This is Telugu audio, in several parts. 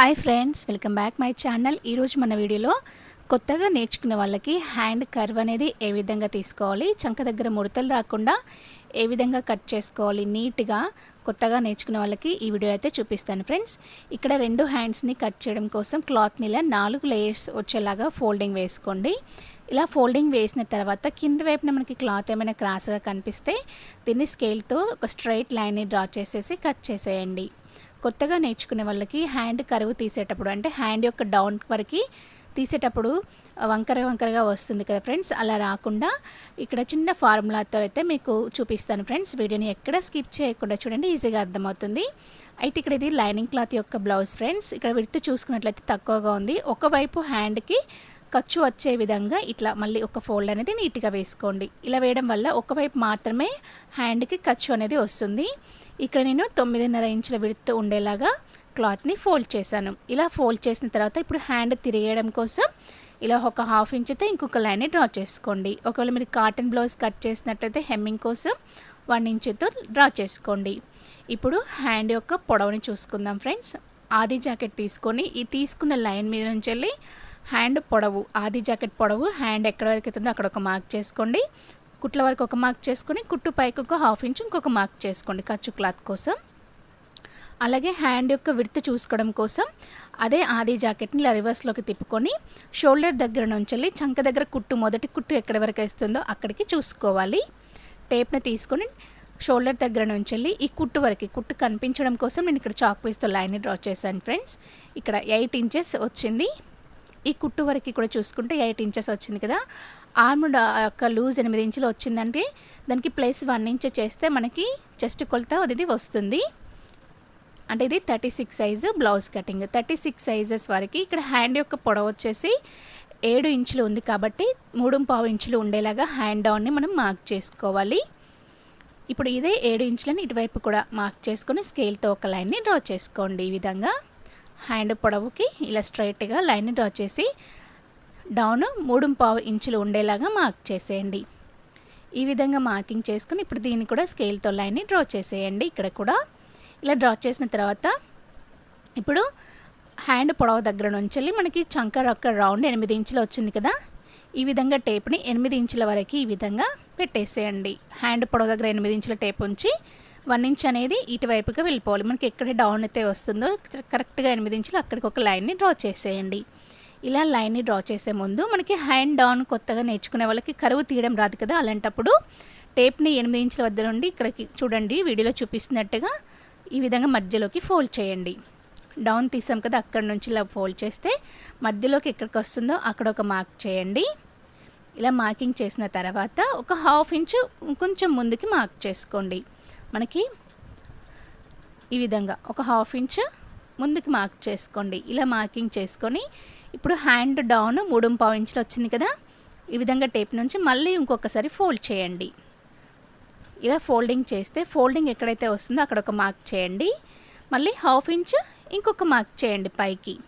Hi friends welcome back my channel. ఈరోజు మన వీడియోలో కొత్తగా నేర్చుకునే వాళ్ళకి హ్యాండ్ కర్వ్ అనేది ఏ విధంగా తీసుకోవాలి చంక దగ్గర ముడతలు రాకుండా ఏ విధంగా కట్ చేసుకోవాలి నీట్గా కొత్తగా నేర్చుకునే వాళ్ళకి ఈ వీడియో అయితే చూపిస్తాను ఫ్రెండ్స్. ఇక్కడ రెండు హ్యాండ్స్ని కట్ చేయడం కోసం క్లాత్ని ఇలా నాలుగు లేయర్స్ వచ్చేలాగా ఫోల్డింగ్ వేసుకోండి. ఇలా ఫోల్డింగ్ వేసిన తర్వాత కింద వైపున మనకి క్లాత్ ఏమైనా క్రాస్గా కనిపిస్తే దీన్ని స్కేల్తో ఒక స్ట్రైట్ లైన్ని డ్రా చేసేసి కట్ చేసేయండి. కొత్తగా నేర్చుకునే వాళ్ళకి హ్యాండ్ కరువు తీసేటప్పుడు అంటే హ్యాండ్ యొక్క డౌన్ వరకు తీసేటప్పుడు వంకర వంకరగా వస్తుంది కదా ఫ్రెండ్స్? అలా రాకుండా ఇక్కడ చిన్న ఫార్ములాతో అయితే మీకు చూపిస్తాను ఫ్రెండ్స్. వీడియోని ఎక్కడ స్కిప్ చేయకుండా చూడండి ఈజీగా అర్థమవుతుంది. అయితే ఇక్కడ ఇది లైనింగ్ క్లాత్ యొక్క బ్లౌజ్ ఫ్రెండ్స్. ఇక్కడ విడుతు చూసుకున్నట్లయితే తక్కువగా ఉంది. ఒకవైపు హ్యాండ్కి ఖర్చు వచ్చే విధంగా ఇట్లా మళ్ళీ ఒక ఫోల్డ్ అనేది నీట్గా వేసుకోండి. ఇలా వేయడం వల్ల ఒకవైపు మాత్రమే హ్యాండ్కి ఖర్చు అనేది వస్తుంది. ఇక్కడ నేను తొమ్మిదిన్నర ఇంచుల విడుతూ ఉండేలాగా క్లాత్ని ఫోల్డ్ చేశాను. ఇలా ఫోల్డ్ చేసిన తర్వాత ఇప్పుడు హ్యాండ్ తిరిగేయడం కోసం ఇలా ఒక హాఫ్ ఇంచ్తో ఇంకొక లైన్ని డ్రా చేసుకోండి. ఒకవేళ మీరు కాటన్ బ్లౌజ్ కట్ చేసినట్టయితే హెమ్మింగ్ కోసం వన్ ఇంచుతో డ్రా చేసుకోండి. ఇప్పుడు హ్యాండ్ యొక్క పొడవుని చూసుకుందాం ఫ్రెండ్స్ ఆది జాకెట్ తీసుకొని ఈ తీసుకున్న లైన్ మీద నుంచి వెళ్ళి హ్యాండ్ పొడవు ఆది జాకెట్ పొడవు హ్యాండ్ ఎక్కడ వరకు అవుతుందో అక్కడ ఒక మార్క్ చేసుకోండి. కుట్ల వరకు ఒక మార్క్ చేసుకొని కుట్టు పైకి ఒక హాఫ్ ఇంచ్ ఇంకొక మార్క్ చేసుకోండి ఖర్చు క్లాత్ కోసం. అలాగే హ్యాండ్ యొక్క విడత చూసుకోవడం కోసం అదే ఆది జాకెట్ని ఇలా రివర్స్లోకి తిప్పుకొని షోల్డర్ దగ్గర నుంచి వెళ్ళి చంక దగ్గర కుట్టు మొదటి కుట్టు ఎక్కడి వరకు వేస్తుందో అక్కడికి చూసుకోవాలి. టేప్ని తీసుకొని షోల్డర్ దగ్గర నుంచి వెళ్ళి ఈ కుట్టు వరకు కుట్టు కనిపించడం కోసం నేను ఇక్కడ చాక్ పీస్తో లైన్ని డ్రా చేశాను ఫ్రెండ్స్ ఇక్కడ ఎయిట్ ఇంచెస్ వచ్చింది. ఈ కుట్టు వరకు కూడా చూసుకుంటే ఎయిట్ ఇంచెస్ వచ్చింది కదా. ఆర్మ్ యొక్క లూజ్ ఎనిమిది ఇంచులు వచ్చిందంటే దానికి ప్లస్ వన్ ఇంచ్ చేస్తే మనకి చెస్ట్ కొలత అనేది వస్తుంది. అంటే ఇది thirty six size blouse cutting. Thirty six sizes వరకు ఇక్కడ హ్యాండ్ యొక్క పొడవు వచ్చేసి ఏడు ఇంచులు ఉంది కాబట్టి మూడు పావు ఇంచులు ఉండేలాగా హ్యాండ్ డౌన్ని మనం మార్క్ చేసుకోవాలి. ఇప్పుడు ఇదే ఏడు ఇంచులని ఇటువైపు కూడా మార్క్ చేసుకొని స్కేల్తో ఒక లైన్ని డ్రా చేసుకోండి ఈ విధంగా. హ్యాండ్ పొడవుకి ఇలా స్ట్రైట్గా లైన్ని డ్రా చేసి డౌన్ మూడు పావు ఇంచులు ఉండేలాగా మార్క్ చేసేయండి. ఈ విధంగా మార్కింగ్ చేసుకుని ఇప్పుడు దీన్ని కూడా స్కేల్తో లైన్ని డ్రా చేసేయండి. ఇక్కడ కూడా ఇలా డ్రా చేసిన తర్వాత ఇప్పుడు హ్యాండ్ పొడవు దగ్గర నుంచి వెళ్ళి మనకి చంకర్ ఒక రౌండ్ ఎనిమిది ఇంచులు వచ్చింది కదా? ఈ విధంగా టేప్ని ఎనిమిది ఇంచుల వరకు ఈ విధంగా పెట్టేసేయండి. హ్యాండ్ పొడవు దగ్గర ఎనిమిది ఇంచుల టేప్ ఉంచి వన్ ఇంచ్ అనేది ఇటువైపుగా వెళ్ళిపోవాలి. మనకి ఎక్కడ డౌన్ అయితే వస్తుందో కరెక్ట్గా ఎనిమిది ఇంచులు అక్కడికి ఒక లైన్ని డ్రా చేసేయండి. ఇలా లైన్ని డ్రా చేసే ముందు మనకి హ్యాండ్ డౌన్ కొత్తగా నేర్చుకునే వాళ్ళకి కరువు తీయడం రాదు కదా. అలాంటప్పుడు టేప్ని ఎనిమిది ఇంచుల వద్ద నుండి ఇక్కడికి చూడండి వీడియోలో చూపిస్తున్నట్టుగా ఈ విధంగా మధ్యలోకి ఫోల్డ్ చేయండి. డౌన్ తీసాం కదా అక్కడ నుంచి ఇలా ఫోల్డ్ చేస్తే మధ్యలోకి ఎక్కడికి వస్తుందో అక్కడ ఒక మార్క్ చేయండి. ఇలా మార్కింగ్ చేసిన తర్వాత ఒక హాఫ్ ఇంచు కొంచెం ముందుకి మార్క్ చేసుకోండి. మనకి ఈ విధంగా ఒక హాఫ్ ఇంచ్ ముందుకు మార్క్ చేసుకోండి. ఇలా మార్కింగ్ చేసుకొని ఇప్పుడు హ్యాండ్ డౌన్ మూడు పావు ఇంచులు వచ్చింది కదా? ఈ విధంగా టేప్ నుంచి మళ్ళీ ఇంకొకసారి ఫోల్డ్ చేయండి. ఇలా ఫోల్డింగ్ చేస్తే ఫోల్డింగ్ ఎక్కడైతే వస్తుందో అక్కడ ఒక మార్క్ చేయండి. మళ్ళీ హాఫ్ ఇంచ్ ఇంకొక మార్క్ చేయండి పైకి.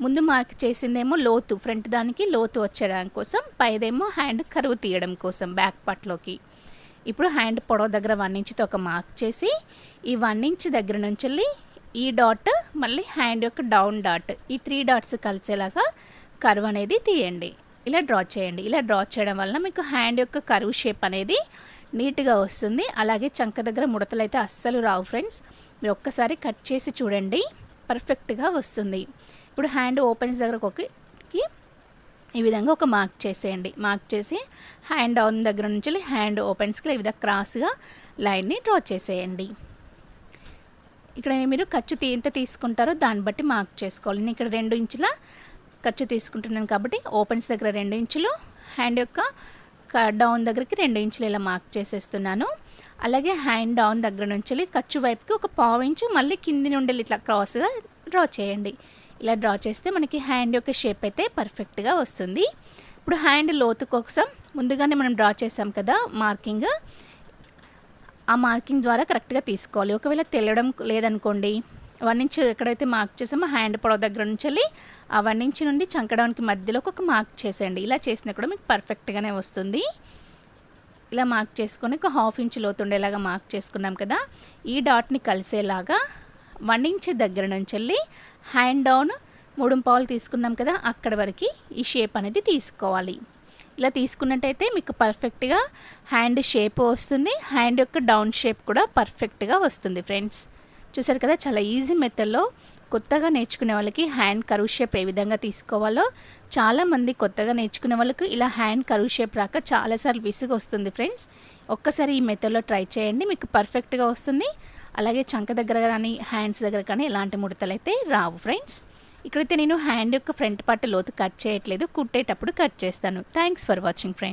ముందు మార్క్ చేసిందేమో లోతు ఫ్రంట్ దానికి లోతు వచ్చేయడం కోసం పైదేమో హ్యాండ్ కరువు తీయడం కోసం బ్యాక్ పార్ట్లోకి ఇప్పుడు హ్యాండ్ పొడవ దగ్గర వన్ ఇంచ్తో ఒక మార్క్ చేసి ఈ వన్ ఇంచ్ దగ్గర నుంచి వెళ్ళి ఈ డాట్ మళ్ళీ హ్యాండ్ యొక్క డౌన్ డాట్ ఈ త్రీ డాట్స్ కలిసేలాగా కరువు అనేది తీయండి. ఇలా డ్రా చేయండి. ఇలా డ్రా చేయడం వల్ల మీకు హ్యాండ్ యొక్క కరువు షేప్ అనేది నీట్గా వస్తుంది. అలాగే చంక దగ్గర ముడతలు అయితే అస్సలు రావు ఫ్రెండ్స్. మీరు ఒక్కసారి కట్ చేసి చూడండి. పర్ఫెక్ట్గా వస్తుంది. ఇప్పుడు హ్యాండ్ ఓపెన్స్ దగ్గర ఒకకి ఈ విధంగా ఒక మార్క్ చేసేయండి. మార్క్ చేసి హ్యాండ్ డౌన్ దగ్గర నుంచి హ్యాండ్ ఓపెన్స్కి ఈ విధంగా క్రాస్గా లైన్ని డ్రా చేసేయండి. ఇక్కడ మీరు ఖర్చు ఎంత తీసుకుంటారో దాన్ని బట్టి మార్క్ చేసుకోవాలి. నేను ఇక్కడ రెండు ఇంచుల ఖర్చు తీసుకుంటున్నాను కాబట్టి ఓపెన్స్ దగ్గర రెండు ఇంచులు హ్యాండ్ యొక్క డౌన్ దగ్గరికి రెండు ఇంచులు ఇలా మార్క్ చేసేస్తున్నాను. అలాగే హ్యాండ్ డౌన్ దగ్గర నుంచి ఖర్చు వైపుకి ఒక పావు ఇంచు మళ్ళీ కింది నుండి ఇట్లా క్రాస్గా డ్రా చేయండి. ఇలా డ్రా చేస్తే మనకి హ్యాండ్ యొక్క షేప్ అయితే పర్ఫెక్ట్గా వస్తుంది. ఇప్పుడు హ్యాండ్ లోతు కోసం ముందుగానే మనం డ్రా చేసాం కదా మార్కింగ్. ఆ మార్కింగ్ ద్వారా కరెక్ట్గా తీసుకోవాలి. ఒకవేళ తెలియడం లేదనుకోండి వన్ ఇంచ్ ఎక్కడైతే మార్క్ చేసామో హ్యాండ్ పొడవ దగ్గర నుంచి వెళ్ళి ఆ వన్ ఇంచ్ నుండి చంకడానికి మధ్యలో ఒక మార్క్ చేసేయండి. ఇలా చేసినా కూడా మీకు పర్ఫెక్ట్గానే వస్తుంది. ఇలా మార్క్ చేసుకొని ఒక హాఫ్ ఇంచ్ లోతుండేలాగా మార్క్ చేసుకున్నాం కదా ఈ డాట్ని కలిసేలాగా వన్ ఇంచ్ దగ్గర నుంచి వెళ్ళి హ్యాండ్ డౌన్ మూడుంపావులు తీసుకున్నాం కదా అక్కడ వరకు ఈ షేప్ అనేది తీసుకోవాలి. ఇలా తీసుకున్నట్టయితే మీకు పర్ఫెక్ట్గా హ్యాండ్ షేప్ వస్తుంది. హ్యాండ్ యొక్క డౌన్ షేప్ కూడా పర్ఫెక్ట్గా వస్తుంది ఫ్రెండ్స్ చూసారు కదా చాలా ఈజీ మెథడ్లో కొత్తగా నేర్చుకునే వాళ్ళకి హ్యాండ్ కరువు షేప్ ఏ విధంగా తీసుకోవాలో చాలామంది కొత్తగా నేర్చుకునే వాళ్ళకు ఇలా హ్యాండ్ కరువు షేప్ రాక చాలాసార్లు విసుగు వస్తుంది ఫ్రెండ్స్ ఒక్కసారి ఈ మెథడ్లో ట్రై చేయండి మీకు పర్ఫెక్ట్గా వస్తుంది. అలాగే చంక దగ్గర కానీ హ్యాండ్స్ దగ్గర కానీ ఎలాంటి ముడతలు అయితే రావు ఫ్రెండ్స్ ఇక్కడైతే నేను హ్యాండ్ యొక్క ఫ్రంట్ పార్ట్ లోతు కట్ చేయట్లేదు కుట్టేటప్పుడు కట్ చేస్తాను. Thanks for watching friends